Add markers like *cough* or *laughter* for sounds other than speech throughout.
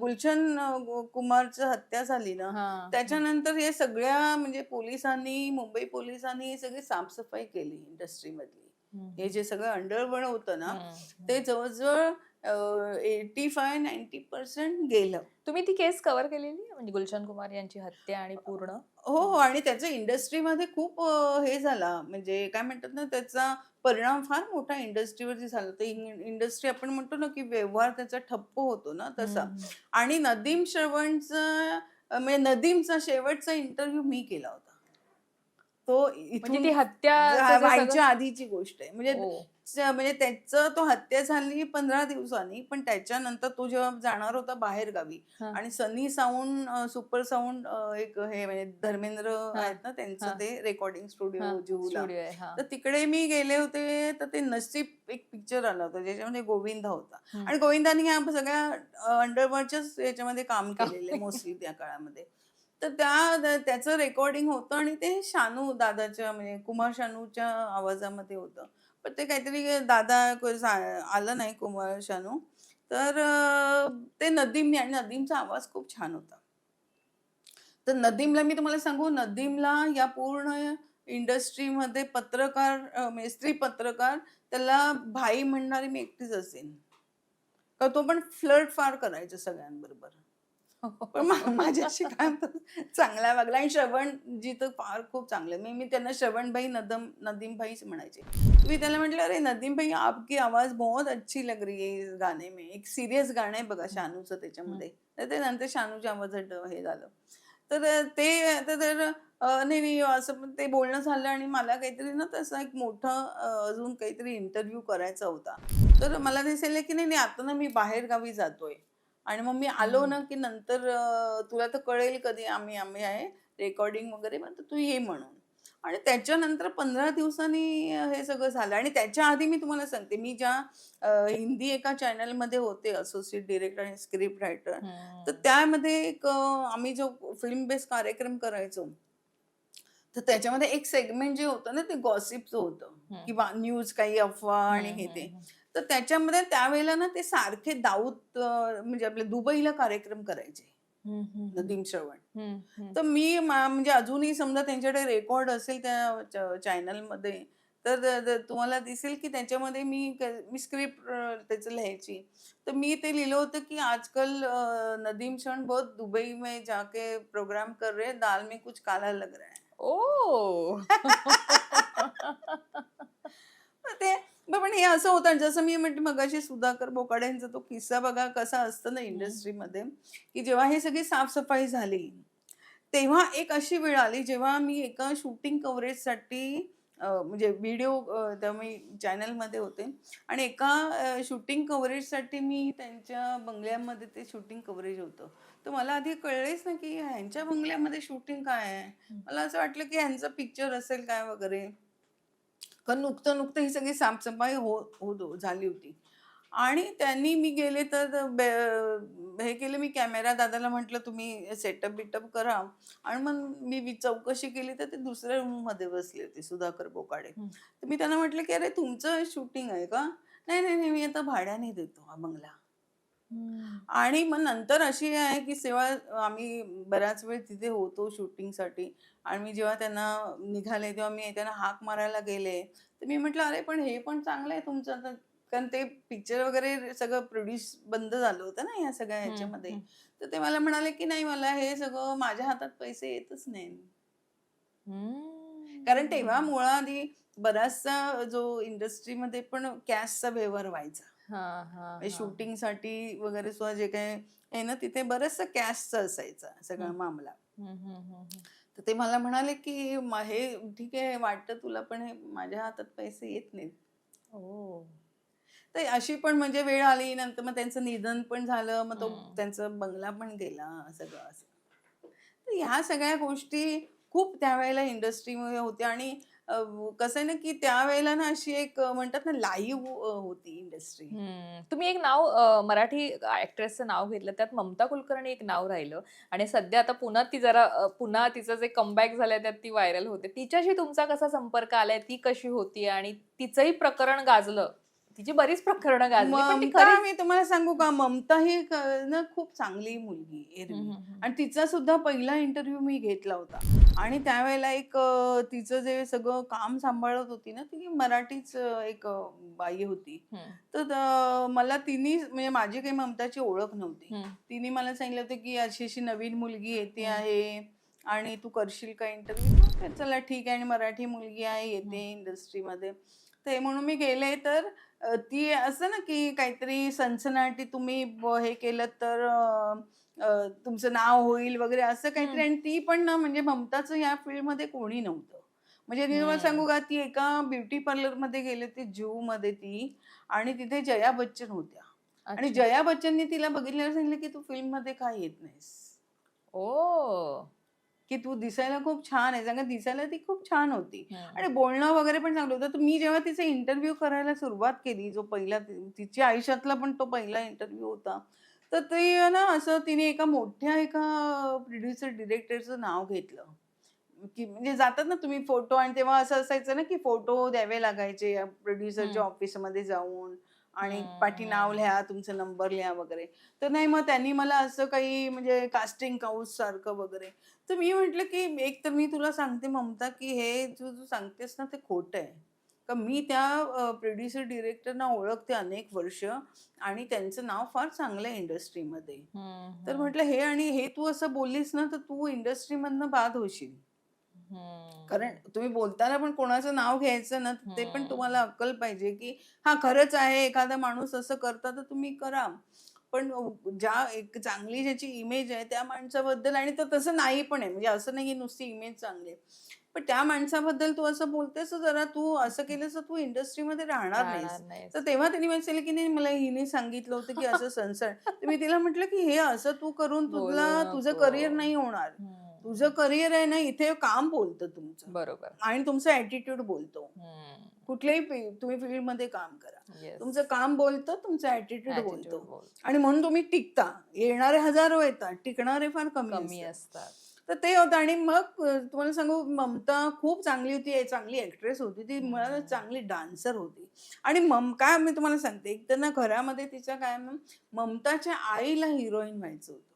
गुलशन कुमारचं हत्या झाली ना. त्याच्यानंतर हे सगळ्या म्हणजे पोलिसांनी मुंबई पोलिसांनी ही सगळी साफसफाई केली इंडस्ट्रीमधली. हे जे सगळं अंडरवर्ल्ड होतं ना. ते जवळजवळ एटी फाय नाईन्टी पर्सेंट गेलं. तुम्ही ती केस कव्हर केलेली? म्हणजे गुलशन कुमार यांची हत्या आणि पूर्ण? हो हो आणि त्याचं इंडस्ट्रीमध्ये खूप अं, हे झाला. म्हणजे काय म्हणतात ना त्याचा परिणाम फार मोठा इंडस्ट्रीवरती झाला. तर इंडस्ट्री आपण म्हणतो ना की व्यवहार त्याचा ठप्प होतो ना तसा. हम्म. आणि नदीम श्रवणचा म्हणजे नदीमचा शेवटचा इंटरव्ह्यू मी केला होता. तो म्हणजे इथून ती हत्या व्हायच्या आधीची गोष्ट आहे म्हणजे हो. म्हणजे त्याचं तो हत्या झाली पंधरा दिवसांनी पण त्याच्यानंतर तो जेव्हा जाणार होता बाहेर गावी. आणि सनी साऊंड सुपर साऊंड एक हे म्हणजे धर्मेंद्र. आहेत ना त्यांचं. ते रेकॉर्डिंग स्टुडिओ जुहूला हा. तर तिकडे मी गेले होते तर ते नसीब एक पिक्चर आला होता ज्याच्यामध्ये गोविंदा होता. आणि गोविंदानी ह्या सगळ्या अंडरवर्ल्डच्याच याच्यामध्ये काम केलेलं मोस्टली त्या काळामध्ये तर त्या त्याचं रेकॉर्डिंग होतं आणि ते शानू दादाच्या म्हणजे कुमार शानूच्या आवाजामध्ये होतं. पण ते काहीतरी दादा आलं नाही कुमार शानू. तर ते नदीमने आणि नदीमचा आवाज खूप छान होता. तर नदीमला मी तुम्हाला सांगू नदीमला या पूर्ण इंडस्ट्रीमध्ये पत्रकार मेस्त्री म्हणजे पत्रकार त्याला भाई म्हणणारी मी एकटीच असेन. का तो पण फ्लर्ट फार करायचा सगळ्यांबरोबर. *laughs* पण माझ्याशी *laughs* काय चांगला वागला आणि श्रवण जी तर फार खूप चांगले मी मी त्यांना श्रवणभाई नदम नदीम भाईच म्हणायचे. मी त्याला म्हटलं अरे नदीम भाई आपकी आवाज बहुत अच्छी लग रही है इस गाने में. एक सिरियस गाणं आहे बघा शानूचं त्याच्यामध्ये. तर ते नंतर शानूच्या आवाजात हे झालं. तर ते तर नाही नाही असं ते बोलणं झालं आणि मला काहीतरी ना तसं एक मोठं अजून काहीतरी इंटरव्ह्यू करायचा होता. तर मला दिसेल की नाही नाही आता ना मी बाहेर गावी जातोय. आणि मग मी आलो ना की नंतर अं, तुला तर कळेल कधी आम्ही आम्ही आहे रेकॉर्डिंग वगैरे मग तर तू ये म्हणून. आणि त्याच्यानंतर पंधरा दिवसांनी अं, हे सगळं झालं. आणि त्याच्या आधी मी तुम्हाला सांगते मी ज्या अं, हिंदी एका चॅनलमध्ये होते असोसिएट डिरेक्टर आणि स्क्रिप्ट रायटर हम्म. तर त्यामध्ये एक अं, आम्ही जो फिल्म बेस्ड कार्यक्रम करायचो तर त्याच्यामध्ये एक सेगमेंट जे होतं ना ते गॉसिपचं होतं. हम्म. किंवा न्यूज काही अफवा आणि हम्म, हे ते. हम्म, तर त्याच्यामध्ये त्यावेळेला ना ते सारखे दाऊद म्हणजे आपले दुबईला कार्यक्रम करायचे. नदीम श्रवण. तर मी म्हणजे अजूनही समजा त्यांच्याकडे रेकॉर्ड असेल त्या चॅनलमध्ये तर तुम्हाला दिसेल की त्याच्यामध्ये मी मी स्क्रिप्ट त्याचं लिहायची. तर मी ते लिहिलं होतं की आजकल नदीम श्रवण बहुत दुबई में जाके प्रोग्राम कर रहे दाल में कुछ काला लग रहा है. ओ *laughs* तर ते पण हे असं होतं जसं मी म्हटलं मगाशी सुधाकर बोकाड्यांचा तो किस्सा बघा कसा असतं ना इंडस्ट्रीमध्ये की जेव्हा हे सगळी साफसफाई झाली तेव्हा एक अशी वेळ आली जेव्हा मी एका शूटिंग कव्हरेजसाठी म्हणजे व्हिडिओ तेव्हा मी चॅनलमध्ये होते आणि एका शूटिंग कव्हरेजसाठी मी त्यांच्या बंगल्यामध्ये ते शूटिंग कव्हरेज होतं. तर मला आधी कळलेच ना की ह्यांच्या बंगल्यामध्ये शूटिंग काय आहे. मला असं वाटलं की ह्यांचं पिक्चर असेल काय वगैरे. कारण नुकतं नुकतं ही सगळी साफसफाई हो होतो झाली होती आणि त्यांनी मी गेले तर बे- हे केलं मी कॅमेरा दादाला म्हटलं तुम्ही सेटअप बिटअप करा आणि मग मी चौकशी केली तर ते दुसऱ्या रूममध्ये बसले होते सुधाकर बोकाडे हं. तर मी त्यांना म्हटलं की अरे तुमचं शूटिंग आहे का नाही नाही नाही मी आता भाड्याने देतो हा बंगला. आणि मग नंतर अशी आहे की सेवा आम्ही बराच वेळ तिथे होतो शूटिंगसाठी आणि मी जेव्हा त्यांना निघाले तेव्हा मी त्यांना हाक मारायला गेले तर मी म्हटलं अरे पण हे पण चांगलं आहे तुमचं आता." कारण ते पिक्चर वगैरे सगळं प्रोड्यूस बंद झालं होतं ना या सगळ्या ह्याच्यामध्ये. तर ते मला म्हणाले की नाही मला हे सगळं माझ्या हातात पैसे येतच नाही. कारण तेव्हा मुळाआधी बराचसा जो इंडस्ट्रीमध्ये पण कॅशचा व्यवहार व्हायचा हा, हा, म्हणजे हा. शूटिंगसाठी वगैरे सुद्धा जे काय आहे ना तिथे बरचसं कॅशचं असायचा सगळा. मामला. तर ते मला म्हणाले की "म- हे ठीक आहे वाटतं तुला पण हे माझ्या हातात पैसे येत नाहीत तर अशी पण म्हणजे वेळ आली नंतर मग त्यांचं निधन पण झालं मग तो. त्यांचा बंगला पण गेला सगळं असं तर ह्या सगळ्या गोष्टी खूप त्यावेळेला इंडस्ट्रीमध्ये होत्या आणि कसं आहे ना की त्यावेळेला ना अशी एक म्हणतात ना लाईव्ह होती इंडस्ट्री. तुम्ही एक नाव मराठी ऍक्ट्रेसचं नाव घेतलं त्यात ममता कुलकर्णी एक नाव राहिलं आणि सध्या आता पुन्हा ती जरा पुन्हा तिचं जे कमबॅक झालंय त्यात ती व्हायरल होते. तिच्याशी तुमचा कसा संपर्क आलाय? ती कशी होती? आणि तिचंही प्रकरण गाजलं. तिची बरीच प्रकरणं गाजली ममता मी तुम्हाला सांगू का? ममता ही ना खूप चांगली मुलगी एरवी. आणि तिचा सुद्धा पहिला इंटरव्ह्यू मी घेतला होता. आणि त्यावेळेला एक तिचं जे सगळं काम सांभाळत होती ना ती मराठीच एक बाई होती. तर मला तिने म्हणजे माझी काही ममताची ओळख नव्हती. तिने मला सांगितलं होतं की अशी अशी नवीन मुलगी येते. आहे. आणि तू करशील का इंटरव्ह्यू चला ठीक आहे आणि मराठी मुलगी आहे येते इंडस्ट्रीमध्ये ते म्हणून मी गेले तर ती असं ना की काहीतरी सनसनाटी तुम्ही हे केलं तर तुमचं नाव होईल वगैरे असं काहीतरी. आणि ती पण ना म्हणजे ममताचं या फील्डमध्ये कोणी नव्हतं. म्हणजे मी तुम्हाला. सांगू का ती एका ब्युटी पार्लरमध्ये गेले होते जू मध्ये ती. आणि तिथे जया बच्चन होत्या. आणि. जया बच्चननी तिला बघितल्यावर सांगितलं की तू फिल्ममध्ये काय येत नाहीस? ओ. की तू दिसायला खूप छान आहे सांगा दिसायला ती खूप छान होती. आणि बोलणं वगैरे पण चांगलं होतं तर मी जेव्हा तिचा इंटरव्ह्यू करायला सुरुवात केली जो पहिला तिच्या आयुष्यातला पण तो पहिला इंटरव्ह्यू होता तर ते ना असं तिने एका मोठ्या एका प्रोड्युसर डिरेक्टरचं नाव घेतलं की म्हणजे जातात ना तुम्ही फोटो आणि तेव्हा असं असायचं ना की फोटो द्यावे लागायचे प्रोड्युसरच्या. ऑफिसमध्ये जाऊन आणि पाठी नाव. लिहा तुमचा नंबर लिहा वगैरे तर नाही मग त्यांनी मला असं काही म्हणजे कास्टिंग काउस सारखं वगैरे तर मी म्हटलं की एक तर मी तुला सांगते ममता की हे तू तू सांगतेस ना ते खोटं आहे. का मी त्या प्रोड्युसर डिरेक्टरना ओळखते अनेक वर्ष आणि त्यांचं नाव फार चांगलं आहे इंडस्ट्रीमध्ये तर म्हटलं हे आणि हे तू असं बोललीस ना तर तू इंडस्ट्रीमधनं बाद होशील. कारण तुम्ही बोलताना पण कोणाचं नाव घ्यायचं ना ते पण. तुम्हाला अक्कल पाहिजे की हा खरंच आहे एखादा माणूस असं करता तर तुम्ही करा. पण ज्या एक चांगली ज्याची इमेज आहे त्या माणसाबद्दल आणि तो तसं नाही पण आहे म्हणजे असं नाही नुसती इमेज चांगली आहे पण त्या माणसाबद्दल तू असं बोलतेस जरा तू असं केलंस तू इंडस्ट्रीमध्ये राहणार नाहीस. तर तेव्हा त्यांनी म्हटलं की नाही मला हिने सांगितलं होतं की असं संसार तर मी तिला म्हटलं की हे असं तू करून तुला तुझं. करिअर नाही होणार. तुझं करिअर आहे ना इथे काम बोलतं तुमचं. बरोबर. आणि तुमचा ऍटिट्यूड बोलतो. कुठल्याही तुम्ही फील्डमध्ये काम करा. तुमचं काम बोलतं तुमचं ऍटिट्यूड बोलतो. बोल. आणि म्हणून तुम्ही टिकता. येणारे हजारो येतात टिकणारे फार कमी असतात. तर ते होतं. आणि मग तुम्हाला सांगू ममता खूप चांगली होती चांगली ऍक्ट्रेस होती ती. मला. चांगली डान्सर होती. आणि मम काय मी तुम्हाला सांगते एक तर ना घरामध्ये तिच्या काय ममताच्या आईला हिरोईन व्हायचं होतं.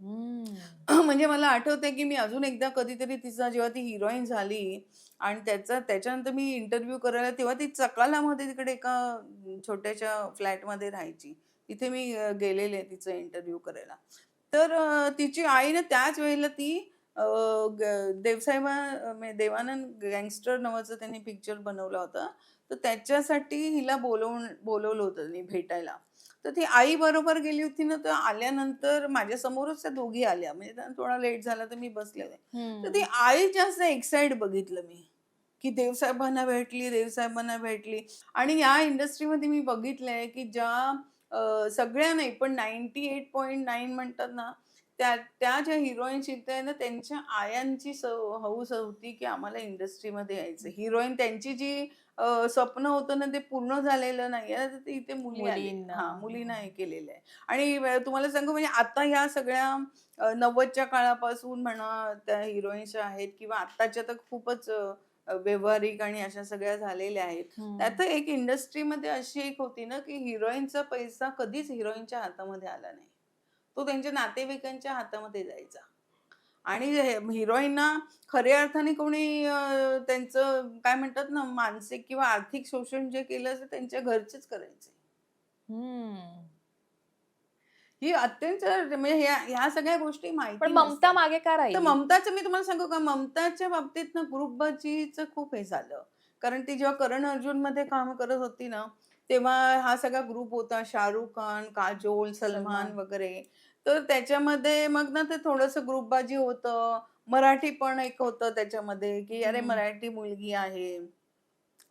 हम्म. म्हणजे मला आठवतंय की मी अजून एकदा कधीतरी तिचा जेव्हा ती हिरोईन झाली आणि त्याचा त्याच्यानंतर मी इंटरव्ह्यू करायला तेव्हा ती चकालामध्ये तिकडे एका अं, छोट्याशा फ्लॅटमध्ये राहायची. तिथे मी अं, गेलेले तिचा इंटरव्ह्यू करायला. तर अं, तिची आई ना त्याच वेळेला ती अं, ग- देवसाहेबा म्हणजे देवानंद गँगस्टर नावाचं त्यांनी पिक्चर बनवला होता. तर त्याच्यासाठी हिला बोलवून बोलवलं होतं त्यांनी भेटायला. तर ती आई बरोबर गेली होती ना तर आल्यानंतर माझ्या समोरच त्या दोघी आल्या. म्हणजे त्यांना थोडा लेट झाला तर मी बसले होते तर. ती आई जास्त एक्साइट बघितलं मी की देवसाहेबांना भेटली देवसाहेबांना भेटली. आणि या इंडस्ट्रीमध्ये मी बघितलंय की ज्या सगळ्या नाही पण नाईन्टी एट पॉईंट नाईन म्हणतात ना त्या त्या ज्या हिरोईन्स इथे ना त्यांच्या आयांची स हौस होती की आम्हाला इंडस्ट्रीमध्ये यायचं हिरोईन त्यांची जी स्वप्न होतं ना ते पूर्ण झालेलं नाही आहे ते इथे मुली. हा मुलींना हे केलेलं आहे. आणि तुम्हाला सांगू म्हणजे आता ह्या सगळ्या नव्वदच्या काळापासून म्हणा त्या हिरोईन्स आहेत किंवा आत्ताच्या तर खूपच व्यावहारिक आणि अशा सगळ्या झालेल्या आहेत. त्यात एक इंडस्ट्रीमध्ये अशी एक होती ना की हिरोईनचा पैसा कधीच हिरोईनच्या हातामध्ये आला नाही. तो त्यांच्या नातेवाईकांच्या हातामध्ये जायचा. आणि हिरोईनना खऱ्या अर्थाने कोणी त्यांचं काय म्हणतात ना मानसिक किंवा आर्थिक शोषण जे केलं असेल त्यांच्या घरचेच करायचे हम्म. ही अत्यंत म्हणजे ह्या सगळ्या गोष्टी माहिती पण ममता. मागे का तर राहिली ममताचं मी तुम्हाला सांगू का ममताच्या बाबतीत ना ग्रुपबाजीचं खूप हे झालं कारण ती जेव्हा करण अर्जुनमध्ये काम करत होती ना तेव्हा हा सगळा ग्रुप होता शाहरुख खान काजोल सलमान. वगैरे तर त्याच्यामध्ये मग ना ते थोडस ग्रुपबाजी होतं मराठी पण एक होतं त्याच्यामध्ये की अरे. मराठी मुलगी आहे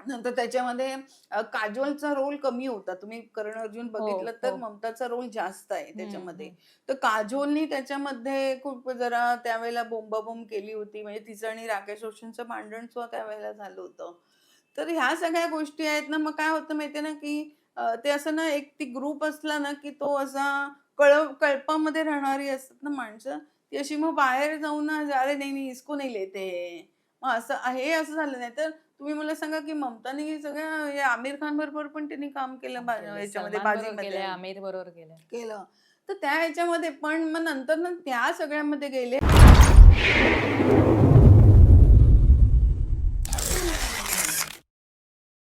नंतर त्याच्यामध्ये काजोलचा रोल कमी होता तुम्ही करण अर्जुन बघितलं तर हो. ममताचा रोल जास्त आहे त्याच्यामध्ये. तर काजोलनी त्याच्यामध्ये खूप जरा त्यावेळेला बोंबाबोंब केली होती म्हणजे तिचं आणि राकेश रोशनचं भांडण सुद्धा त्यावेळेला झालं होतं तर ह्या सगळ्या गोष्टी आहेत ना मग काय होतं माहितीये ना की ते असं ना एक ती ग्रुप असला ना की तो असा कळ कळपामध्ये राहणारी असतात ना माणसं ती अशी मग बाहेर जाऊन ना अरे नाही नाही इसको नाही लेते. मग असं हे असं झालं. नाही तर तुम्ही मला सांगा की ममतानी सगळ्या या आमिर खान बरोबर पण त्यांनी काम केलं. याच्यामध्ये बाजीमध्ये. आमिर बरोबर केलंय. केलं. तर त्या ह्याच्यामध्ये पण मग नंतर ना त्या सगळ्यामध्ये गेले.